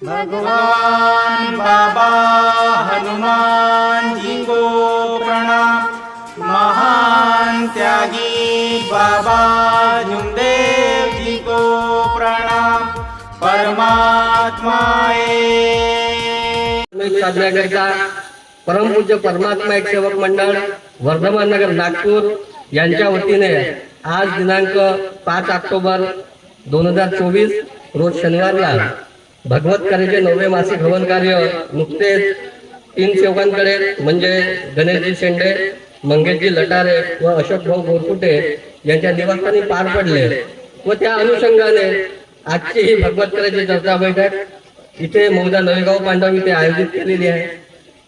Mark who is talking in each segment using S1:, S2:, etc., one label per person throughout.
S1: भगवान बाबा हनुमान जी को प्रणाम महान त्यागी बाबा झुमदेव जी को प्रणाम परमात्माए
S2: साधण्याकरिता परमपूज्य परमात्मा एक सेवक मंडळ वर्धमान नगर नागपूर यांच्या वतीने आज दिनांक पाच ऑक्टोबर दोन हजार चोवीस रोज शनिवारला भगवत कार्याचे नववे मासिक हवन कार्य नुकतेच तीन सेवकांकडे म्हणजे गणेशजी शेंडे मंगेशजी लटारे व अशोक भाऊ यांच्या निवासस्थानी पार पडले. व त्या अनुषंगाने आजची ही भगवत कार्याची चर्चा बैठक इथे मौदा नवेगाव पांडव इथे आयोजित केलेली आहे.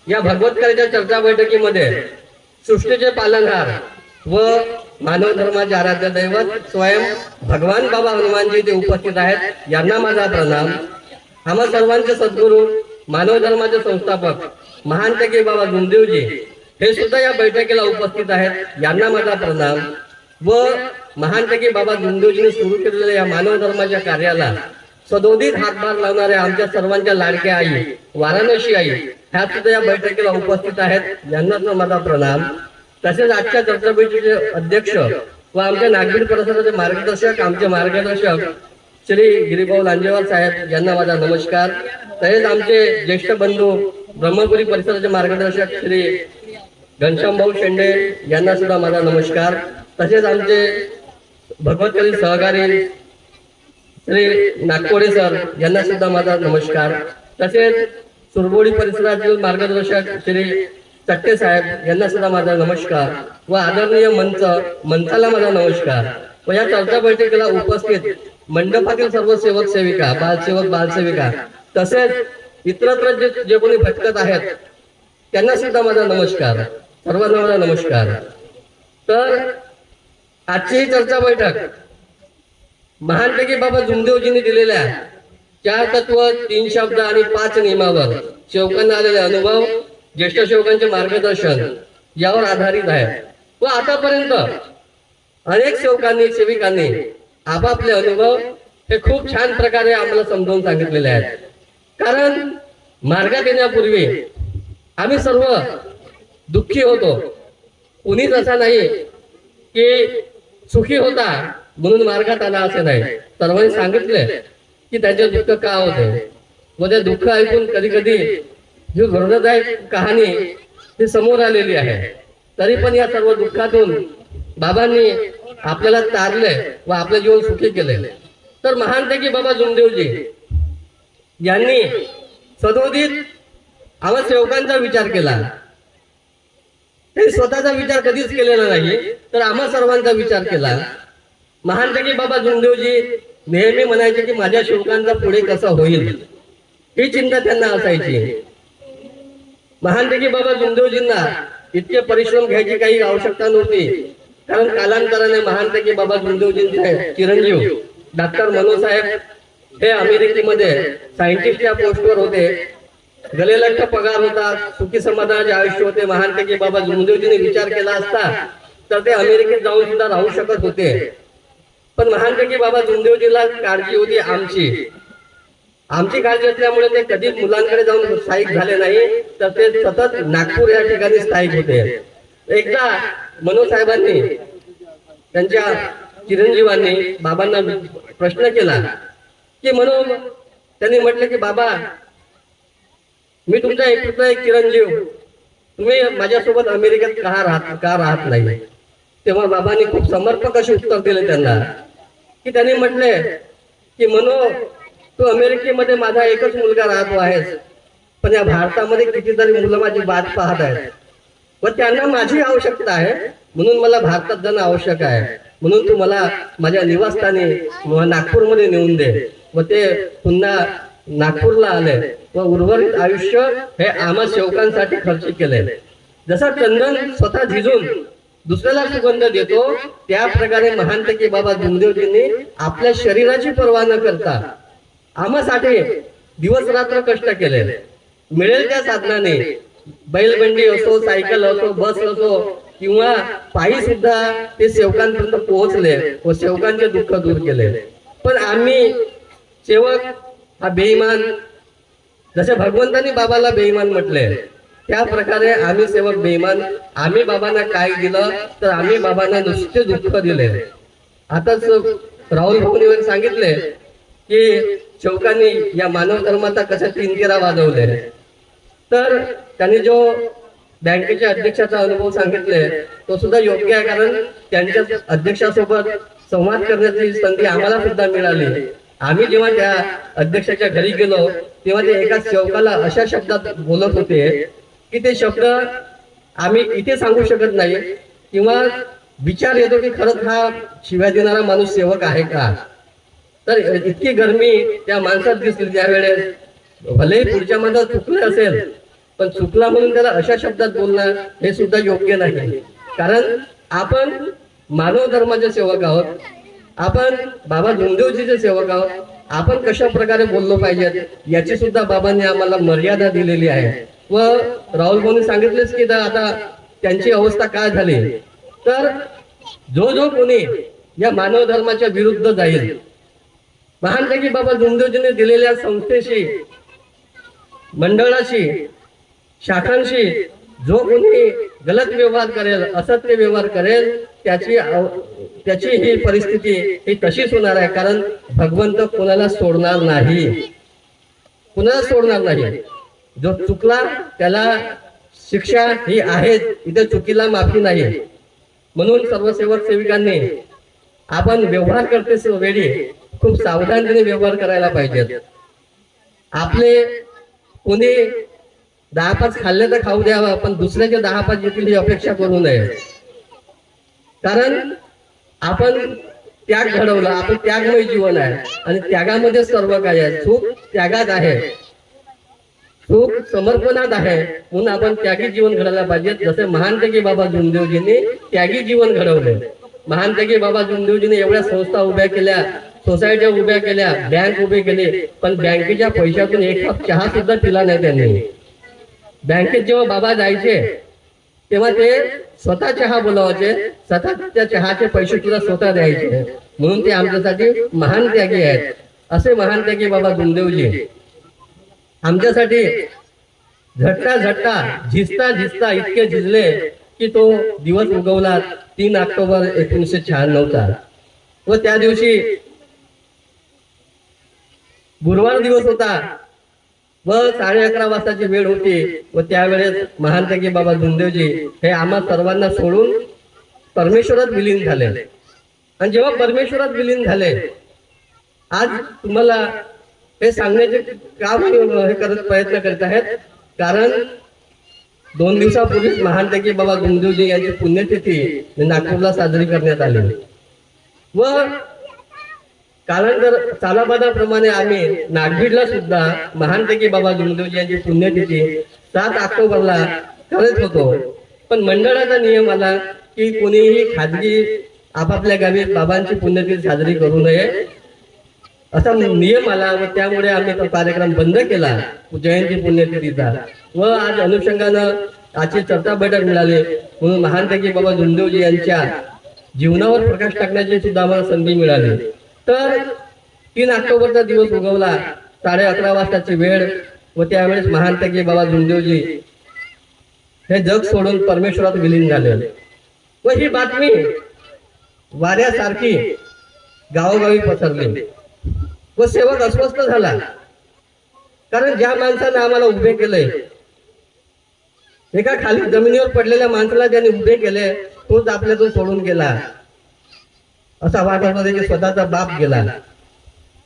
S2: या भगवत कार्याच्या चर्चा बैठकीमध्ये सृष्टीचे पालनहार व मानव धर्माचे आराध्य दैवत स्वयं भगवान बाबा हनुमानजी ते उपस्थित आहेत. यांना माझा प्रणाम. आम्हा सर्वांचे सद्गुरू मानव धर्माचे संस्थापक महान तकी बाबा गुंदेवजी हे सुद्धा या बैठकीला उपस्थित आहेत. यांना माझा प्रणाम. व महान तकी बाबा गुंदेवजीने सुरू केलेल्या या मानव धर्माच्या कार्याला सदोदित हातभार लावणाऱ्या आमच्या सर्वांच्या लाडक्या आई वाराणसी आई ह्या सुद्धा या बैठकीला उपस्थित आहेत. यांना माझा प्रणाम. तसेच आजच्या चर्चा अध्यक्ष व आमच्या नागपूर परिसराचे मार्गदर्शक आमचे मार्गदर्शक श्री गिरीभाऊ लांजेवार साहेब यांना माझा नमस्कार. तसेच आमचे ज्येष्ठ बंधू ब्रह्मपुरी परिसराचे मार्गदर्शक श्री घनश्याम भाऊ शेंडे यांना सुद्धा माझा नमस्कार. तसेच आमचे भगवतकरी सहकारी श्री नागपोडे सर यांना सुद्धा माझा नमस्कार. तसेच सुरबोडी परिसरातील मार्गदर्शक श्री चट्टे साहेब यांना सुद्धा माझा नमस्कार. व आदरणीय मंच मंचाला माझा नमस्कार. व या चर्चा बैठकीला उपस्थित मंडपातील सर्व सेवक सेविका बालसेवक बालसेविका तसेच इतरत्र जे जे कोणी भटकत आहेत त्यांना सुद्धा माझा नमस्कार. सर्वांना माझा नमस्कार. तर आजची ही चर्चा बैठक महानपैकी बाबा जुमदेवजींनी दिलेल्या चार तत्व तीन शब्द आणि पाच नियमावर शेवकांना आलेले अनुभव ज्येष्ठ सेवकांचे मार्गदर्शन यावर आधारित आहे व आतापर्यंत अनेक सेवकांनी सेविकांनी आपापले अनुभव हे खूप छान प्रकारे आम्हाला समजावून सांगितलेले आहेत. कारण मार्गात येण्यापूर्वी आम्ही सर्व दुःखी होतो. कुणीच असा नाही की सुखी होता म्हणून मार्गात आला असे नाही. सर्वांनी सांगितले की त्याचे दुःख का होते? व ते दुःख ऐकून कधी कधी जी वर्णदायक कहाणी ही समोर आलेली आहे. तरी पण या सर्व दुःखातून बाबांनी आपल्याला तारले व आपले जीवन सुखी केले. तर महानपैकी बाबा जुमदेवजी यांनी सदोदित आम्हा सेवकांचा विचार केला. ते स्वतःचा विचार कधीच केलेला नाही तर आम्हा सर्वांचा विचार केला. महानपैकी बाबा जुमदेवजी नेहमी म्हणायचे की माझ्या सेवकांचा पुढे कसा होईल? ही चिंता त्यांना असायची. महानपैकी बाबा जुमदेवजींना इतके परिश्रम घ्यायची काही आवश्यकता नव्हती. कारण कालांतराने महानपैकी बाबा जुमदेवजींचे चिरंजीव डॉक्टर मनोज साहेब हे अमेरिकेमध्ये सायंटिस्ट या पोस्टवर होते. गलेलठ्ठ पगार होता सुखी समाधानाचे आयुष्य होते. महानपैकी बाबा जुमदेवजीने विचार केला असता तर ते अमेरिकेत जाऊन सुद्धा राहू शकत होते. पण महानपैकी बाबा जुमदेवजीला काळजी होती आमची. आमची काळजी असल्यामुळे ते कधीच मुलांकडे जाऊन स्थायिक झाले नाही तर ते सतत नागपूर या ठिकाणी स्थायिक होते. एकदा मनोज साहेबांनी त्यांच्या चिरंजीवांनी बाबांना प्रश्न केला की म्हणून त्यांनी म्हटलं की बाबा मी तुमचा एकटा एक चिरंजीव तुम्ही माझ्यासोबत अमेरिकेत का राहत का राहत नाही? तेव्हा बाबांनी खूप समर्पक असे उत्तर दिले त्यांना की त्यांनी म्हटले की मनो तू अमेरिकेमध्ये माझा एकच मुलगा राहतो आहेस पण या भारतामध्ये कितीतरी मुलं माझी बात पाहत आहेत. व त्यांना माझी आवश्यकता आहे. म्हणून मला भारतात जाणं आवश्यक आहे. म्हणून तू मला माझ्या निवासस्थानी नागपूरमध्ये नेऊन दे. व ते पुन्हा नागपूरला आले. व उर्वरित आयुष्य हे आम्हा सेवकांसाठी खर्च केले. जसा चंदन स्वतः झिजून दुसऱ्याला सुगंध देतो त्या प्रकारे महानपैकी बाबा दुमदेवजींनी आपल्या शरीराची पर्वा न करता आम्हासाठी दिवस रात्र कष्ट केले. मिळेल त्या साधनाने बैलबंडी असो सायकल असो बस असो किंवा पायी सुद्धा ते सेवकांपर्यंत पोहोचले व सेवकांचे दुःख दूर केले. पण आम्ही सेवक हा बेईमान जसे भगवंतांनी बाबाला बेईमान म्हटले त्या प्रकारे आम्ही सेवक बेईमान आम्ही बाबांना काय दिलं तर आम्ही बाबांना नुसते दुःख दिले. आताच राहुल भाऊनी सांगितले की शेवकांनी या मानव धर्माचा कशा तीन केरा वाजवले? तर त्यांनी जो बँकेच्या अध्यक्षाचा अनुभव सांगितले तो सुद्धा योग्य आहे कारण त्यांच्या अध्यक्षासोबत संवाद करण्याची संधी आम्हाला सुद्धा मिळाली. आम्ही जेव्हा त्या अध्यक्षाच्या घरी गेलो तेव्हा ते एका सेवकाला अशा शब्दात बोलत होते की ते शब्द आम्ही इथे सांगू शकत नाही किंवा विचार येतो की खरंच हा शिव्या देणारा माणूस सेवक आहे का? तर इतकी गरमी त्या माणसात दिसली त्यावेळेस. भले पुढच्या माणसात चुकले असेल पण चुकला म्हणून त्याला अशा शब्दात बोलणं हे सुद्धा योग्य नाही. कारण आपण मानव धर्माचे सेवक आहोत. आपण बाबा धुमदेवजीचे सेवक आहोत. आपण कशा प्रकारे बोललो पाहिजेत याची सुद्धा बाबांनी आम्हाला मर्यादा दिलेली आहे. व राहुल भाऊनी सांगितलेच की आता त्यांची अवस्था काय झाली? तर जो जो कोणी या मानव धर्माच्या विरुद्ध जाईल महान बाबा धुमदेवजीने दिलेल्या संस्थेशी मंडळाशी शाखांशी जो कोणी गलत व्यवहार करेल असत्य व्यवहार करेल त्याची त्याची ही परिस्थिती ही तशीच होणार आहे. कारण भगवंत कोणाला सोडणार नाही. कुणाला सोडणार नाही? जो चुकला त्याला शिक्षा ही आहे इथे चुकीला माफी नाही. म्हणून सर्व सेवक सेविकांनी आपण व्यवहार करते वेळी खूप सावधानतेने व्यवहार करायला पाहिजेत. आपले कोणी दहा पाच खाल्ले तर खाऊ द्यावा पण दुसऱ्याचे दहा पाच येतील ही अपेक्षा करू नये. कारण आपण त्याग घडवला आपण त्यागमय जीवन आहे आणि त्यागामध्ये सर्व काय आहे. सुख त्यागात आहे. सुख समर्पणात आहे म्हणून आपण त्यागी जीवन घडायला पाहिजे जसे महानतेकी बाबा जुमदेवजींनी त्यागी जीवन घडवले. महानतेकी बाबा जुमदेवजींनी एवढ्या संस्था उभ्या केल्या सोसायट्या उभ्या केल्या बँक उभे केले पण बँकेच्या पैशातून एक कप चहा सुद्धा पिला नाही त्यांनी. बँकेत जेव्हा बाबा जायचे तेव्हा ते स्वतः चहा बोलावायचे स्वतः त्या चहाचे पैसे तुला स्वतः द्यायचे. म्हणून ते आमच्यासाठी महान त्यागी आहेत. असे महान त्यागी बाबा गुंदेवजी आमच्यासाठी झटता झटता झिजता झिजता इतके झिजले की तो दिवस उगवला तीन ऑक्टोबर एकोणीसशे शहाण्णवचा. व त्या दिवशी गुरुवार दिवस होता. व साडे अकरा वाजताची वेळ होती व त्यावेळेस महानतकी बाबा धुंदेवजी हे आम्हा सर्वांना सोडून परमेश्वरात विलीन झाले. आणि जेव्हा परमेश्वरात विलीन झाले आज तुम्हाला हे सांगण्याचे काम हे करत प्रयत्न करत आहेत? कारण दोन दिवसापूर्वीच महानतकी बाबा धुंदेवजी यांची पुण्यतिथी नागपूरला साजरी करण्यात आली. व कारण जर सालाबादाप्रमाणे आम्ही नागभीडला सुद्धा महानपैकी बाबा गुरुदेवजी यांची पुण्यतिथी सात ऑक्टोबरला करत होतो. पण मंडळाचा नियम आला की कोणीही खाजगी आपापल्या गावी बाबांची पुण्यतिथी साजरी करू नये. असा नियम आला व त्यामुळे आम्ही तो कार्यक्रम बंद केला जयंती पुण्यतिथीचा. व आज अनुषंगानं आजची चर्चा बैठक मिळाली. म्हणून महानपैकी बाबा गुरुदेवजी यांच्या जीवनावर प्रकाश टाकण्याची सुद्धा आम्हाला संधी मिळाली. तर तीन ऑक्टोबरचा दिवस उगवला. साडे अकरा वाजताची वेळ व त्यावेळेस महानतकी बाबा धुमदेवजी हे जग सोडून परमेश्वरात विलीन झाले. व ही बातमी वाऱ्यासारखी गावोगावी पसरली. व सेवक अस्वस्थ झाला. कारण ज्या माणसानं आम्हाला उभे केले एका खाली जमिनीवर पडलेल्या माणसाला ज्याने उभे केले तोच आपल्यातून सोडून गेला. असा वाटत होता की स्वतःचा बाप गेला.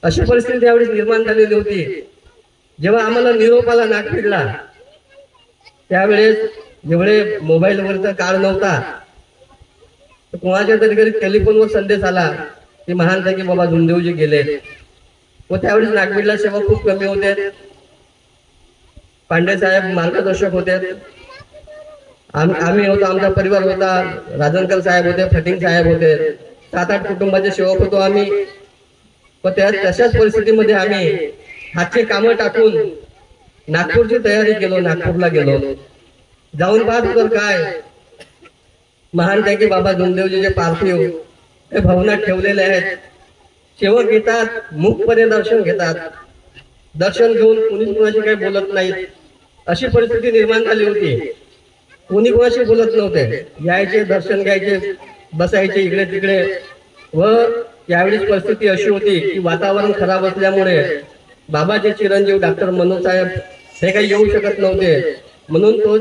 S2: अशी परिस्थिती त्यावेळेस निर्माण झालेली होती. जेव्हा आम्हाला निरोपाला नाक फिरला त्यावेळेस जेवढे मोबाईलवरचा काळ नव्हता कोणाच्या तरी घरी टेलिफोनवर संदेश आला की महान की बाबा धुमदेवजी गेले. व त्यावेळेस नागपीडला सेवा खूप कमी होते. पांडे साहेब मार्गदर्शक होते. आम्ही होतो आमचा परिवार होता. राजनकर साहेब होते फटिंग साहेब होते. सात आठ कुटुंबाचे सेवक होतो आम्ही. व त्या तशाच परिस्थितीमध्ये आम्ही हातचे कामं टाकून नागपूरची तयारी केलो नागपूरला गेलो. जाऊन पाहत होतो काय? महान की बाबा धुमदेवजीचे पार्थिव हे भवनात ठेवलेले आहेत. सेवक येतात मुखपणे दर्शन घेतात. दर्शन घेऊन कुणी कुणाशी काही बोलत नाहीत. अशी परिस्थिती निर्माण झाली होती. कोणी कोणाशी बोलत नव्हते. यायचे दर्शन घ्यायचे. बसायचे इकडे तिकडे. व यावेळेस परिस्थिती अशी होती की वातावरण खराब असल्यामुळे बाबाचे चिरंजीव डॉक्टर मनोज साहेब हे काही येऊ शकत नव्हते. म्हणून तो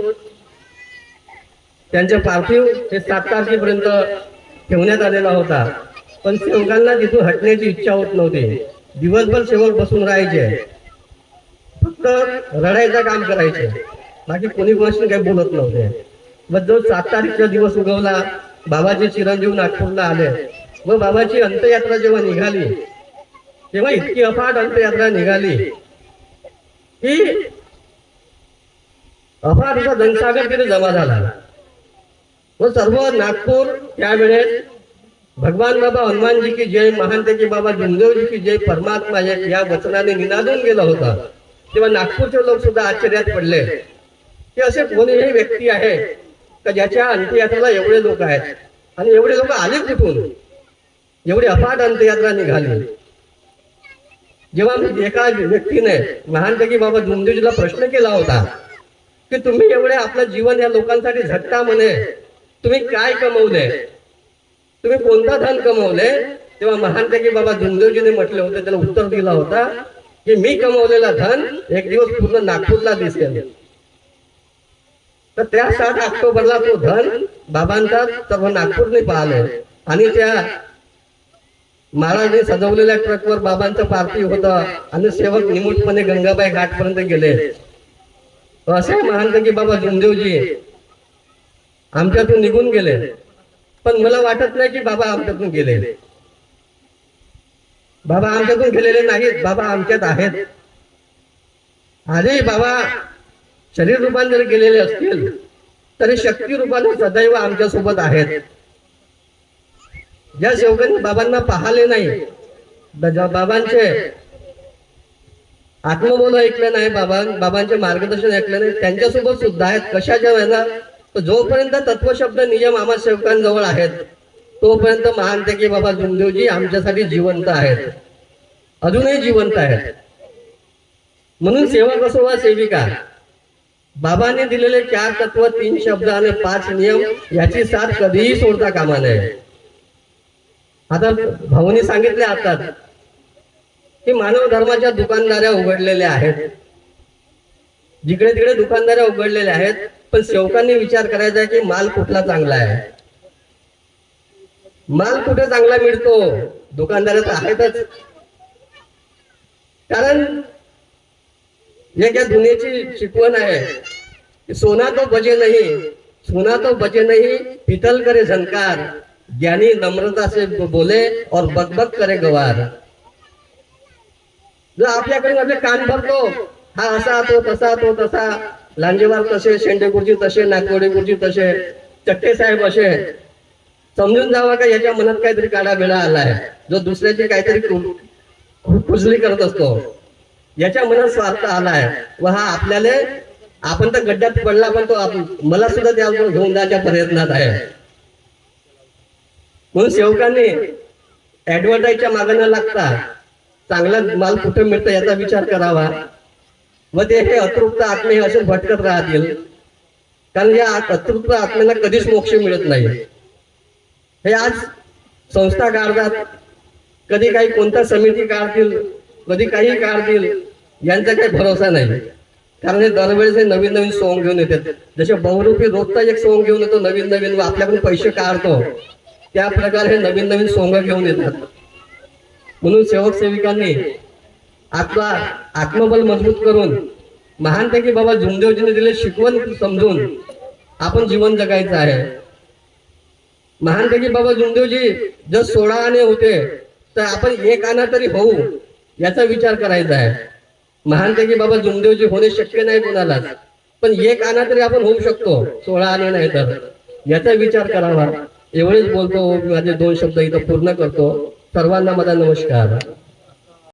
S2: त्यांचे पार्थिव हे सात तारखेपर्यंत ठेवण्यात आलेला होता. पण सेवकांना तिथून हटण्याची इच्छा होत नव्हती. दिवसभर सेवक बसून राहायचे. फक्त रडायचं काम करायचे. बाकी कोणी कोणाशी काही बोलत नव्हते. मग जो सात तारीखचा दिवस उगवला बाबाजी चिरंजीव नागपूरला आले. व बाबाची अंत्ययात्रा जेव्हा निघाली तेव्हा इतकी अफाट अंत्ययात्रा निघाली. की अफाट जनसागर तिथे जमा झाला. व सर्व नागपूर त्यावेळेस भगवान बाबा हनुमानजी की जय महानतेजी बाबा जिंदवजी की जय परमात्मा या या वचनाने निनादून गेला होता. तेव्हा नागपूरचे लोक सुद्धा आश्चर्यात पडले. की असे कोणीही व्यक्ती आहे का ज्याच्या अंत्ययात्राला एवढे लोक आहेत. आणि एवढे लोक आले कुठून? एवढी अफाट अंत्ययात्रा निघाली. जेव्हा मी एका व्यक्तीने महानतेकी बाबा जुमदेवजीला प्रश्न केला होता की तुम्ही एवढे आपलं जीवन या लोकांसाठी झटता म्हणे तुम्ही काय कमवले? तुम्ही कोणता धन कमवले? तेव्हा महानतेकी बाबा धुमदेवजीने म्हटले होते त्याला उत्तर दिला होता की मी कमवलेला धन एक दिवस पूर्ण नागपूरला दिसेल. तर त्या सात ऑक्टोबरला तो धन बाबांचा सर्व नागपूरने पाहिले. आणि त्या महाराजने सजवलेल्या ट्रकवर बाबांचं पार्थिव होतं आणि सेवक निमूटपणे गंगाबाई घाटपर्यंत गेले. असे महानते की बाबा जुमदेवजी आमच्यातून निघून गेले. पण मला वाटत नाही की बाबा आमच्यातून गेले. बाबा आमच्यातून गेलेले नाहीत बाबा आमच्यात आहेत. आजही बाबा शरीर रूपाने जरी गेलेले असतील तरी शक्ती रूपाने सदैव आमच्यासोबत आहेत. ज्या सेवकांनी बाबांना पाहिले नाही बाबांचे आत्मबोध ऐकले नाही बाबा बाबांचे मार्गदर्शन ऐकले नाही त्यांच्यासोबत सुद्धा आहेत. कशाच्या वेळेला? जोपर्यंत तत्वशब्द नियम आम्हा सेवकांजवळ आहेत तोपर्यंत महान की बाबा जुमदेवजी आमच्यासाठी जिवंत आहेत. अजूनही जिवंत आहेत. म्हणून सेवक असो वा सेविका बाबांनी दिलेले चार तत्व तीन शब्द आणि पाच नियम याची साथ कधीही सोडता कामा नये. आता भाऊनी सांगितले आता की मानव धर्माच्या दुकानदाऱ्या उघडलेल्या आहेत. जिकडे तिकडे दुकानदाऱ्या उघडलेल्या आहेत पण सेवकांनी विचार करायचा आहे की माल कुठला चांगला आहे? माल कुठे चांगला मिळतो? दुकानदार तर आहेतच. कारण हे ज्या दुनियेची शिकवण आहे. सोना तो बजे नाही. सोना तो बजे नाही. पितल करे झनकार. ज्ञानी नम्रता से बोले और बकबक करे गवार. जर आपल्याकडे आपले कान भरतो हा असा तो तसा तो तसा. लांजेवार तसे शेंडे गुरुजी तसे नागवडे गुरुजी तसे चट्टे साहेब असे. समजून जावा का याच्या मनात काहीतरी काढा बेडा आलाय. जो दुसऱ्याचे काहीतरी खुजली कुजली करत असतो. याच्या मनात स्वार्थ आलाय व हा आपल्याला आपण तर गड्ड्यात पडला पण तो मला सुद्धा त्या घेऊन जायच्या प्रयत्नात आहे. म्हणून सेवकांनी ऍडव्हर्टाईजच्या मागे न लागता चांगला माल कुठे मिळतं याचा विचार करावा. व ते हे अतृप्त आत्मे हे असे भटकत राहतील. कारण या अतृप्त आत्म्यांना कधीच मोक्ष मिळत नाही. हे आज संस्था काढतात कधी काही कोणत्या समिती काढतील कधी काही काढतील यांचा काही भरोसा नाही. कारण हे दरवेळेस हे नवीन नवीन सोंग घेऊन येतात. जसे बहुरूपी रोजचा एक सोंग घेऊन येतो नवीन नवीन व आपल्याकडून पैसे काढतो त्या प्रकारे हे नवीन नवीन सोंग घेऊन येतात. म्हणून सेवक सेविकांनी आपला आत्मबल मजबूत करून महानपैकी बाबा जुमदेवजीने दिले शिकवण समजून आपण जीवन जगायचं आहे. महानपैकी बाबा जुमदेवजी जर सोळा आणे होते तर आपण एक आणा तरी होऊ याचा विचार करायचा आहे. महानपैकी बाबा जुमदेवजी होणे शक्य नाही कोणालाच. पण एक आणा तरी आपण होऊ शकतो. सोळा आणे नाही तर. याचा विचार करावा. एवढेच बोलतो. माझे दोन शब्द इथं पूर्ण करतो. सर्वांना माझा नमस्कार.